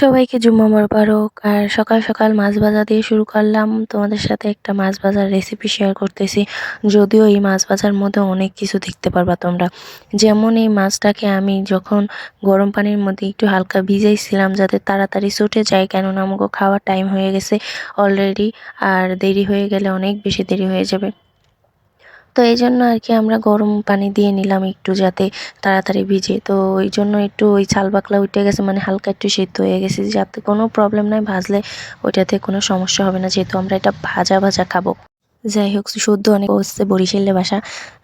সবাইকে জুম্মা মোবারক। আর সকাল সকাল মাছ ভাজা দিয়ে শুরু করলাম। তোমাদের সাথে একটা মাছ ভাজার রেসিপি শেয়ার করতেছি। যদিও এই মাছ ভাজার মধ্যে অনেক কিছু দেখতে পারবা তোমরা। যেমন এই মাছটাকে আমি যখন গরম পানির মধ্যে একটু হালকা ভিজাইছিলাম যাতে তাড়াতাড়ি ছুটে যায়, কেননা আমাকে খাওয়ার টাইম হয়ে গেছে অলরেডি আর দেরি হয়ে গেলে অনেক বেশি দেরি হয়ে যাবে। তো এই জন্য আর কি আমরা গরম পানি দিয়ে নিলাম একটু যাতে তাড়াতাড়ি ভিজে। তো ওই জন্য একটু ওই ছাল বাকলা উঠে গেছে মানে হালকা একটু সেদ্ধ হয়ে গেছে। যাতে কোনো প্রবলেম নাই, ভাজলে ওইটাতে কোনো সমস্যা হবে না, যেহেতু আমরা এটা ভাজা ভাজা খাব। যাই হোক, শুদ্ধ অনেক হচ্ছে বরিশালে বাসা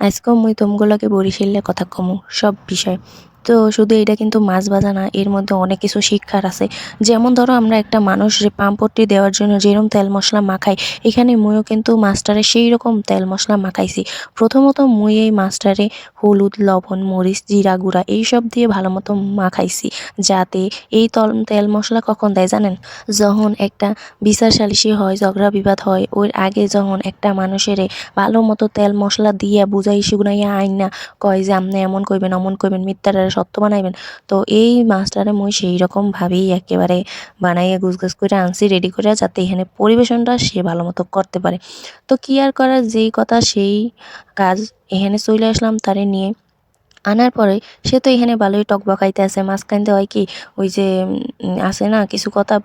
আজকেও মুই তোমগুলোকে বরিশালে কথা কমু, সব বিষয়। তো শুধু এটা কিন্তু মাছ ভাজা না, এর মধ্যে অনেক কিছু শিক্ষার আছে। যেমন ধরো আমরা একটা মানুষের পাম্পটি দেওয়ার জন্য যেরকম তেল মশলা মাখাই, এখানে মুইও কিন্তু মাছটারে সেই রকম তেল মশলা মাখাইছি। প্রথমত মুই এই মাছটারে হলুদ, লবণ, মরিচ, জিরা গুঁড়া এইসব দিয়ে ভালো মতো মাখাইছি, যাতে এই তল, তেল মশলা কখন দেয় জানেন? যখন একটা বিচার সালিশি হয়, ঝগড়া বিবাদ হয়, ওর আগে যখন একটা মানুষের ভালো মতো তেল মশলা দিয়ে বুঝাই, শুনাইয়া আইন না কয় যে আপনি এমন করবেন অমন করবেন মিথ্যাটা সত্য বানাইবেন। তো এই মাছটারে মই সেই রকমভাবেই একেবারে বানাইয়া গুছ করে আনছি রেডি করে যাতে এখানে পরিবেশনটা সে ভালো মতো করতে পারে। তো কি আর করার, যেই কথা সেই কাজ এখানে চলে আসলাম তারে নিয়ে। আনার পরে সে তো এখানে ভালোই টক বকাইতে আছে মাঝখানতে হয় কি, ওই যে আছে না, কিছু কথা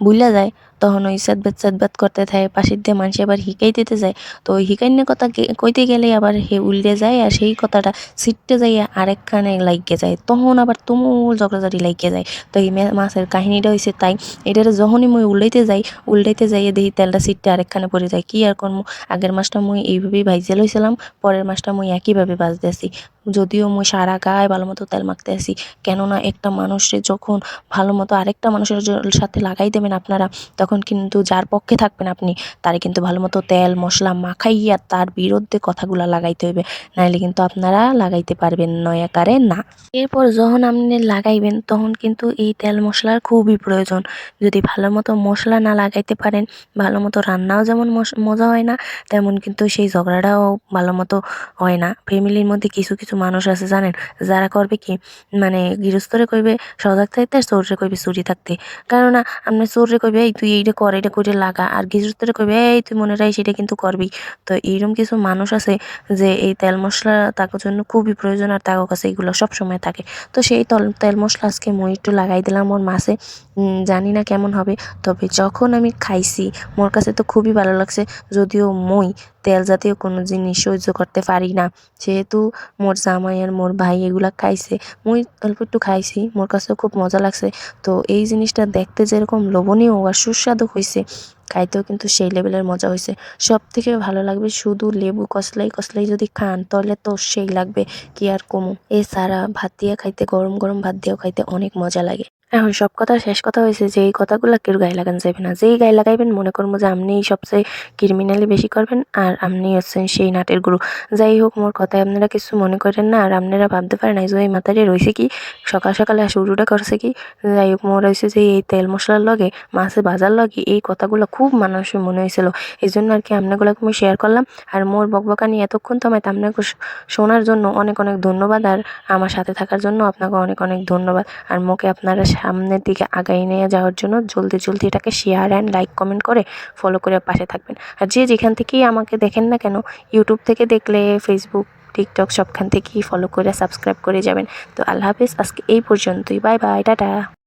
বুঝলা যায়, তখন ওই সাদবাদ সাদবাদ করতে থাকে, পাশের দিয়ে মানুষ আবার হিকাই দিতে যায়। তো ওই হিকাইনের কথা কইতে গেলে আবার হে উল্টে যায় আর সেই কথাটা ছিটতে যাইয়া আরেকখানে লাগিয়ে যায়। তখন আবার তুমুল ঝগড়াঝাটি লাগিয়ে যায়। তো এই মাছের কাহিনীটা হয়েছে তাই। এটার যখনই মুই উল্টাইতে যাই, উল্টাইতে যাইয়ে দেখি তেলটা ছিটতে আরেকখানে পড়ে যায়। কি আর করব আগের মাছটা মুই এইভাবেই ভাইজে লইছিলাম, পরের মাছটা মুই একইভাবে আসি যদিও মুই সারা গায়ে ভালো মতো তেল মাখতে আসি কেননা একটা মানুষের যখন ভালো মতো আরেকটা মানুষের সাথে লাগাই দেবেন আপনারা, তখন কিন্তু যার পক্ষে থাকবেন আপনি, তারে কিন্তু ভালো মতো তেল, মশলা মাখাইয়া তার বিরুদ্ধে কথাগুলো লাগাইতে হইবে, নাইলে কিন্তু আপনারা লাগাইতে পারবেন নয় আকারে না। এরপর যখন আপনি লাগাইবেন, তখন কিন্তু এই তেল মশলার খুবই প্রয়োজন। যদি ভালো মতো মশলা না লাগাইতে পারেন ভালো মতো রান্নাও যেমন মজা হয় না, তেমন কিন্তু সেই ঝগড়াটাও ভালো মতো হয় না। ফ্যামিলির মধ্যে কিছু কিছু মানুষ আছে জানেন, যারা করবে কি মানে গৃহস্থরে কইবে, সজাগ থাকতে আর চোরে কইবে চুরি থাকতে। কেননা, আপনি চোরে কইবে, এই তুই এইটা কর এটা করে লাগা। আর গৃহস্থরে কইবে, এই তুই মনে রাখিস সেটা কিন্তু করবি। তো এইরকম কিছু মানুষ আছে যে এই তেল মশলা তার জন্য খুবই প্রয়োজন আর তার কাছে এগুলো সবসময় থাকে। তো সেই তল, তেল মশলা আজকে মই একটু লাগাই দিলাম ওর মাছে। জানি না কেমন হবে, তবে যখন আমি খাইছি, মোর কাছে তো খুবই ভালো লাগছে, যদিও মই তেল জাতীয় কোনো জিনিস সহ্য করতে পারি না। যেহেতু মোর জামাই আর মোর ভাই এগুলা খাইছে, মুই অল্প একটু খাইছি, মোর কাছেও খুব মজা লাগছে। তো এই জিনিসটা দেখতে যেরকম লোভনীয় আর সুস্বাদু হয়েছে খাইতেও কিন্তু সেই লেভেলের মজা হয়েছে সব থেকে ভালো লাগবে শুধু লেবু কসলাই কসলাই যদি খান, তাহলে তো সেই লাগবে, কি আর কমু। এছাড়া ভাত দিয়ে খাইতে, গরম গরম ভাত দিয়েও খাইতে অনেক মজা লাগে। এখন সব কথা শেষ কথা হয়েছে যে এই কথাগুলো কেউ গায়ে লাগান যাবে না। যেই গায়ে লাগাইবেন, মনে করব যে আপনিই সবচেয়ে ক্রিমিনালি বেশি করবেন আর আপনি হচ্ছেন সেই নাটের গুরু। যাই হোক, মোর কথায় আপনারা কিছু মনে করেন না, আর আপনারা ভাবতে পারেন, এই যে এই মাথায় রয়েছে কি, সকাল সকালে শুরুটা করছে কি। যাই হোক, মোর হয়েছে যে এই তেল মশলার লগে মাছে বাজার লগে এই কথাগুলো খুব মানুষের মনে হয়েছিল। এই জন্য আর কি আপনাগুলোকে আমি শেয়ার করলাম। আর মোর বকবকানি এতক্ষণ তো আমি আপনাকে শোনার জন্য অনেক অনেক ধন্যবাদ। আর আমার সাথে থাকার জন্য আপনাকে অনেক অনেক ধন্যবাদ। আর মোকে আপনারা সামনের দিকে আগাই নিয়ে যাওয়ার জন্য জলদি জলদি এটাকে শেয়ার অ্যান্ড লাইক কমেন্ট করে ফলো করে পাশে থাকবেন। আর যে যেখান থেকেই আমাকে দেখেন না কেন ইউটিউব থেকে দেখলে ফেসবুক টিকটক সবখান থেকেই ফলো করে সাবস্ক্রাইব করে যাবেন। তো আল্লাহ হাফিজ, আজকে এই পর্যন্তই। Bye bye tata.